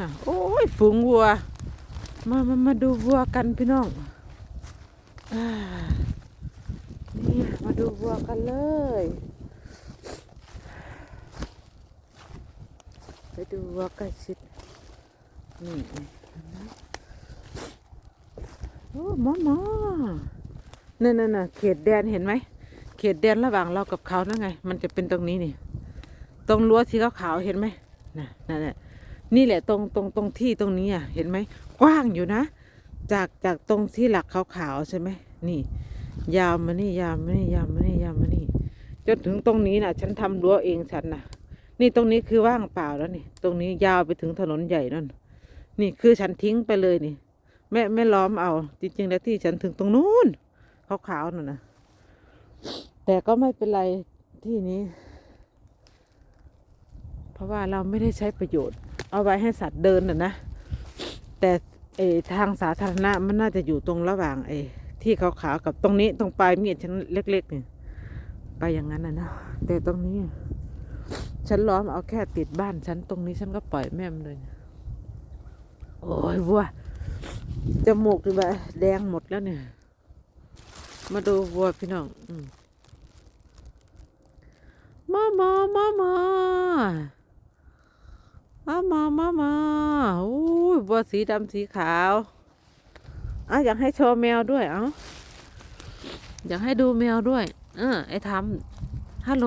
น่ะโอ้ยฝูงวัว มามามาดูวัวกันพี่น้องอนี่มาดูวัวกันเลย ไปดูวัวกล้ชิดนี่โอ้หมอมอนั่นนั่นน่ะเขตแดนเห็นไหม เขตแดนระหว่างเรากับเขานั่นไง มันจะเป็นตรงนี้นี่ ตรงรั้วสีขาวๆเห็นไหมน่ะนั่นแหละ นี่แหละตรงตรงตรงที่ตรงนี้อะเห็นไหมกว้างอยู่นะ จากจากตรงที่หลักขาวๆใช่ไหมนี่ ยาวมานี่ยาวมานี่ยาวมานี่ยาวมานี่จนถึงตรงนี้น่ะ ฉันทำรั้วเองฉันน่ะ นี่ตรงนี้คือว่างเปล่าแล้วนี่ ตรงนี้ยาวไปถึงถนนใหญ่นั่นนี่คือฉันทิ้งไปเลยนี่แม่ไม่ล้อมเอา จริงๆแล้วที่ฉันถึงตรงนู้นขาวๆนั่นนะแต่ก็ไม่เป็นไรที่นี้ เพราะว่าเราไม่ได้ใช้ประโยชน์ เอาไว้ให้สัตว์เดินน่ะนะ แต่เอทางสาธารณะมันน่าจะอยู่ตรงระหว่างเอที่ขาวๆกับตรงนี้ตรงปลายมีดฉันเล็กๆนี่ไปอย่างนั้นนะนะแต่ตรงนี้ ฉันล้อมเอาแค่ติดบ้านฉันตรงนี้ฉันก็ปล่อยแม่มเลย โอ้ยวัวจมูกดีว่าแดงหมดแล้วเนี่ย มาดูวัวพี่น้องอมมามามามา มามามามาโอ้ยบัวสีดำสีขาวอะอยากให้โชว์แมวด้วยเอ้าอยากให้ดูแมวด้วย เออไอ้ทำฮัลโหล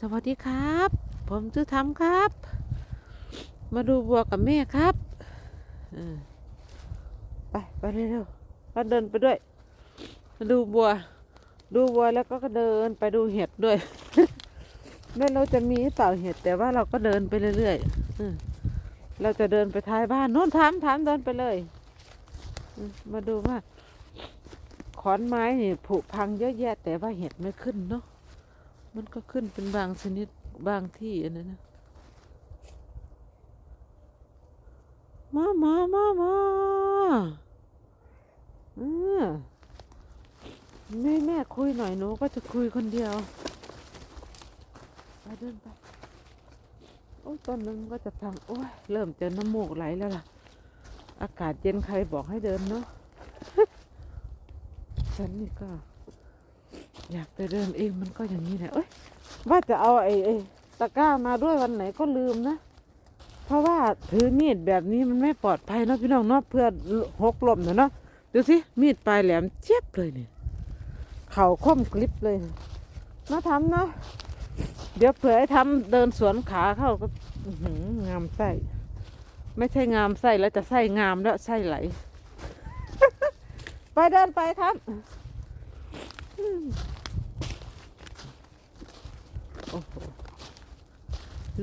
สวัสดีครับ ผมชื่อทำครับ มาดูบัวกับแม่ครับออไปไปเร็วๆก็เดินไปด้วยมาดูบัว ดูบัวแล้วก็เดินไปดูเห็ดด้วย ไม่เราจะมีเปล่าเห็ดแต่ว่าเราก็เดินไปเรื่อยๆ เราจะเดินไปท้ายบ้านโน้นถามถามเดินไปเลยมาดูว่าขอนไม้นี่ผุพังเยอะแยะ แต่ว่าเห็ดไม่ขึ้นเนาะมันก็ขึ้นเป็นบางชนิดบางที่อันนั้นนะมามามามาเออแม่แม่คุยหน่อยหนูก็จะคุยคนเดียวไปเดินไป โอ้ต้นนึงก็จะพังโอ้ยเริ่มเจอน้ำมูกไหลแล้วล่ะ อากาศเย็นใครบอกให้เดินเนาะฉันนี่ก็ อยากไปเดินเองมันก็อย่างนี้แหละเอ้ยว่าจะเอาไอ้ไอ้ตะกร้ามาด้วยวันไหนก็ลืมนะเพราะว่าถือมีดแบบนี้มันไม่ปลอดภัยเนาะพี่น้องเนาะเพื่อหกลมเนาะดูสิมีดปลายแหลมเจี๊ยบเลยเนี่ยเข่าคมกลิบเลยมาทำนะ เดี๋ยวเผื่อให้ทำเดินสวนขาเข้าก็อื้อหืองามไส้ไม่ใช่งามไส้แล้วจะไส้งามแล้วไส้ไหล ไปเดินไปครับอืมโอ้โห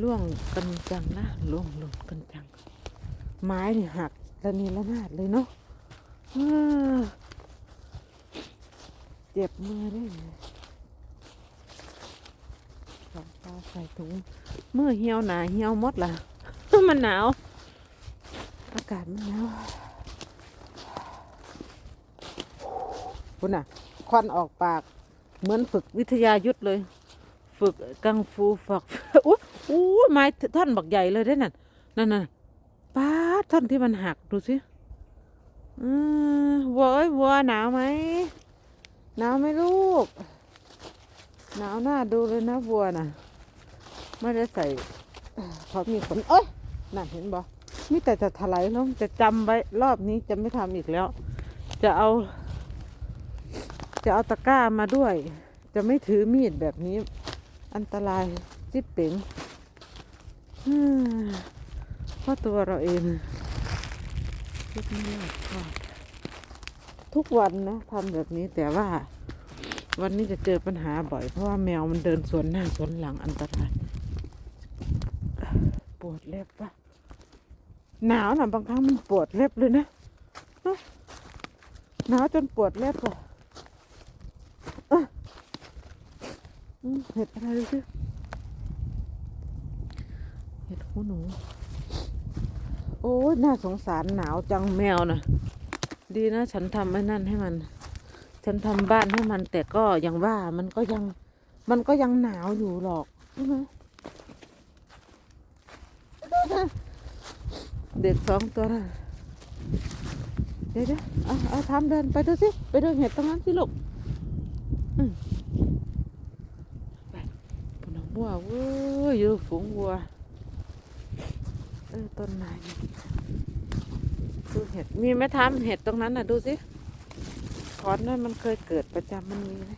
ล่วงกันจังนะล่วงหล่นกันจัง ไม้นี่หักระนีระนาดเลยเนาะเออเจ็บมือได้เลย สองตา ใส่ถุงมือเหี่ยวหนาเหี่ยวมดล่ะ มันหนาว อากาศมันหนาวคุณน่ะ ควันออกปาก เหมือนฝึกวิทยายุทธเลย ฝึกกังฟูฝักอู้อู้ไม้ท่อนบักใหญ่เลยได้นั่นนั่นน่ะป้าท่อนที่มันหักดูสิอือวัวเอ้ยวัวหนาวไหมหนาวไหมลูกหนาวหน้าดูเลยนะวัวน่ะ ไม่ได้ใส่เพราะมีขนเอ้ยนั่นเห็นบ่มีแต่จะถลายแล้วจะจำไว้รอบนี้จะไม่ทำอีกแล้ว จะเอา จะเอาตะกร้ามาด้วย จะไม่ถือมีดแบบนี้ อันตรายจิ๊บเป๋งเพราะตัวเราเองคิดไม่รอบคอบทุกวันนะทำแบบนี้แต่ว่า วันนี้จะเจอปัญหาบ่อยเพราะว่าแมวมันเดินสวนหน้าสวนหลังอันตราย ปวดเล็บปะหนาวนะบางครั้งมันปวดเล็บเลยนะหนาวจนปวดเล็บอะเห็ดอะไรดูสิเห็ดหูหนู โอ้ยน่าสงสารหนาวจังแมวนะดีนะ ฉันทำไอ้นั่นให้มัน ฉันทำบ้านให้มัน แต่ก็ยังว่ามันก็ยัง มันก็ยังหนาวอยู่หรอกใช่ไหม เด็กสองตัวนะเดี๋ยวเดี๋ยวเอาเอาทำเดินไปดูสิ ไปดูเห็ดตรงนั้นสิลูกอืมไปปนวัวเว้ยอยู่ฝูงวัวเออต้นไม้นี่ดูเห็ด มีไหมทำเห็ดตรงนั้นน่ะดูสิขอนนั้นมันเคยเกิดประจำมันมีไหม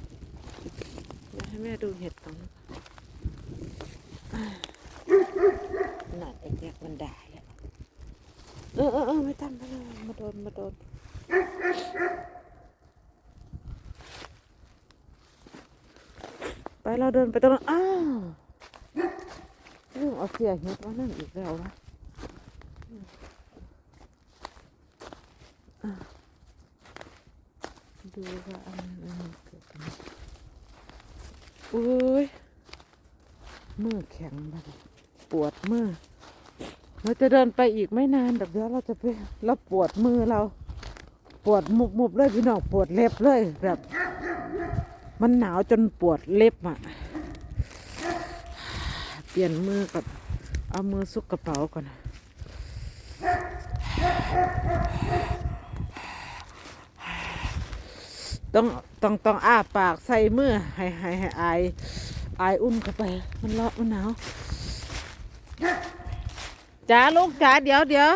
เดี๋ยวให้แม่ดูเห็ดตรงนั้นหน่าไอ้แจ็คมันด่า เออเออเออไม่ทำไม่ทำมาโดนมาโดนไปเราเดินไปตรงนั้นอ้าวเรื่องเอาเสียเห็ดว่านั่นอีกแล้ววะดูว่าอันนั้นเกิดอะไรอุ้ยมือแข็งบัดนี้ปวดมือ เราจะเดินไปอีกไม่นานเดี๋ยวเราจะไปเราปวดมือเรา ปวดมุบมุบๆเลยพี่น้องปวดเล็บเลยแบบ มันหนาวจนปวดเล็บอะ เปลี่ยนมือกับเอามือซุกกระเป๋าก่อนต้องต้องต้องอ้าปากใส่มือให้ให้ให้อายอายอุ่นเข้าไป มันร้อนมันหนาว จ๋าลูกจ๋าเดี๋ยวเดี๋ยว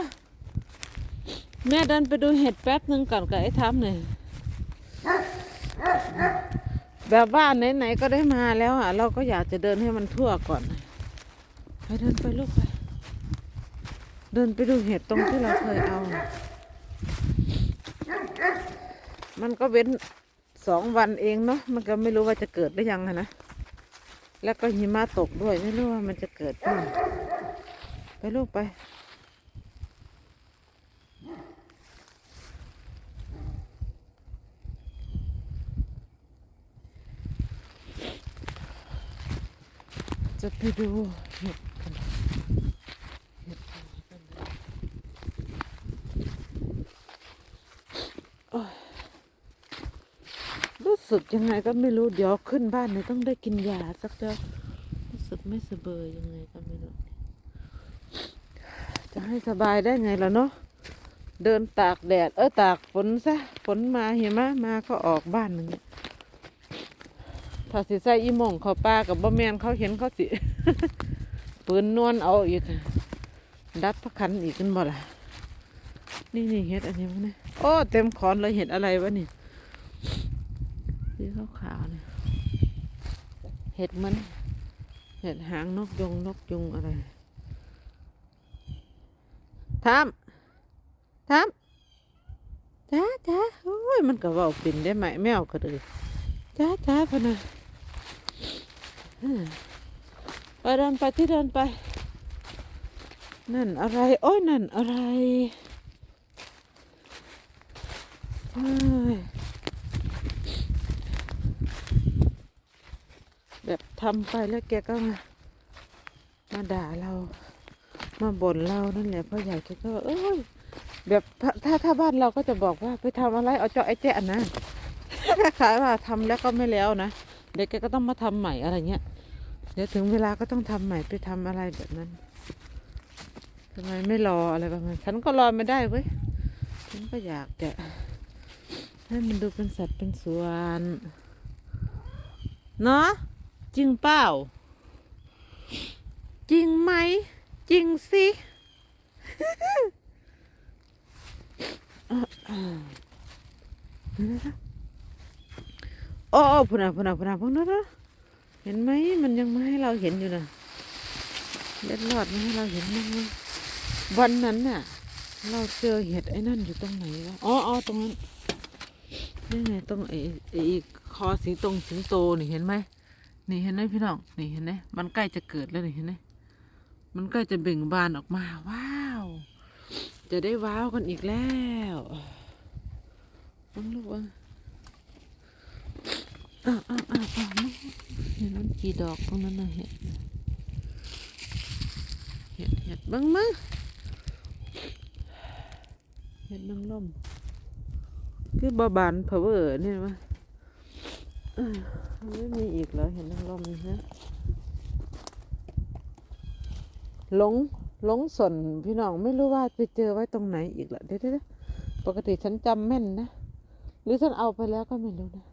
แม่เดินไปดูเห็ดแป๊บหนึ่งก่อนกับไอ้ทำหน่อยแบบว่าไหนๆก็ได้มาแล้วอะ เราก็อยากจะเดินให้มันทั่วก่อนไปเดินไปลูกไปเดินไปดูเห็ดตรงที่เราเคยเอา มันก็เว้นสองวันเองเนาะมันก็ไม่รู้ว่าจะเกิดหรือยังนะแล้วก็หิมะตกด้วยไม่รู้ว่ามันจะเกิดขึ้น ลูกไป จะไปดูเห็ดกันรู้สึกยังไงก็ไม่รู้ เดี๋ยวขึ้นบ้านเนี่ยต้องได้กินยาสักเจ้ารู้สึกไม่สบายยังไงก็ ให้สบายได้ไงล่ะเนาะเดินตากแดด เออตากฝนซะฝนมาเห็นไหมมาก็ออกบ้านหนึ่งถ้าสิใส่อีหม่องเขาป้ากับบ่แมนเขาเห็นเขาสิปืนนวลเอาอีก ดับพระคันอีกกันบ่ล่ะนี่นี่เห็ดอันนี้มั้งเนี่ยโอ้เต็มขอนเลยเห็ดอะไรวะนี่สีขาวๆเนี่ยเห็ดมัน เห็ดหางนกยงนกยุงอะไร ทำทำจ้าจ้าโอ้ยมันก็ว่าเป็นได้ไหมแมวก็เลยจ้าจ้าพนะไปเดินไปที่เดินไป นั่นอะไร โอ้ยนั่นอะไรเฮ้ยแบบทำไปแล้วแกก็มามาด่าเรา มาบ่นเรานั่นแหละพ่อใหญ่แกก็เอ้ยแบบถ้าถ้าถ้าบ้านเราก็จะบอกว่าไปทำอะไรเอาเจาะไอ้แจ๊ะนะคล้ายว่าทำแล้วก็ไม่แล้วนะเด็กแกก็ต้องมาทำใหม่อะไรเงี้ยเดี๋ยวถึงเวลาก็ต้องทำใหม่ไปทำอะไรแบบนั้นทำไมไม่รออะไรประมาณฉันก็รอไม่ได้เว้ยฉันก็อยากจะให้มันดูเป็นสัตว์เป็นส่วนเนาะจริงเปล่า จริงไหม จริงสิโอ้พูนะพูนะพูนะพูนะนเห็นไหมมันยังไม่ให้เราเห็นอยู่นะเล็ดลอดไม่ให้เราเห็นมั้งวะวันนั้นน่ะ เราเจอเห็ดไอ้นั่นอยู่ตรงไหนวะอ๋ออ๋อตรงนั้นนี่ไงตรงไอ้ไอ้คอสีตรงสิงโตนี่เห็นไหมนี่เห็นไหมพี่น้องนี่เห็นไหมมันใกล้จะเกิดแล้วนี่เห็นไหม มันก็จะเบ่งบานออกมา ว้าว จะได้ว้าวกันอีกแล้วมันลูกว่าอ้าวอ้าวอ้าวอ้าวมันเห็นมันกี่ดอกตรงนั้นนะเห็ดน่ะเห็ดเห็ดบังมั้งเห็ดนางล่มคือบาบานเพอเวอร์นี่ยมั้ยไม่มีอีกแล้วเห็ดนางล่มนี่ฮะ หลงหลงสนพี่น้องไม่รู้ว่าไปเจอไว้ตรงไหนอีกละเดี๋ยวปกติฉันจำแม่นนะ หรือฉันเอาไปแล้วก็ไม่รู้นะ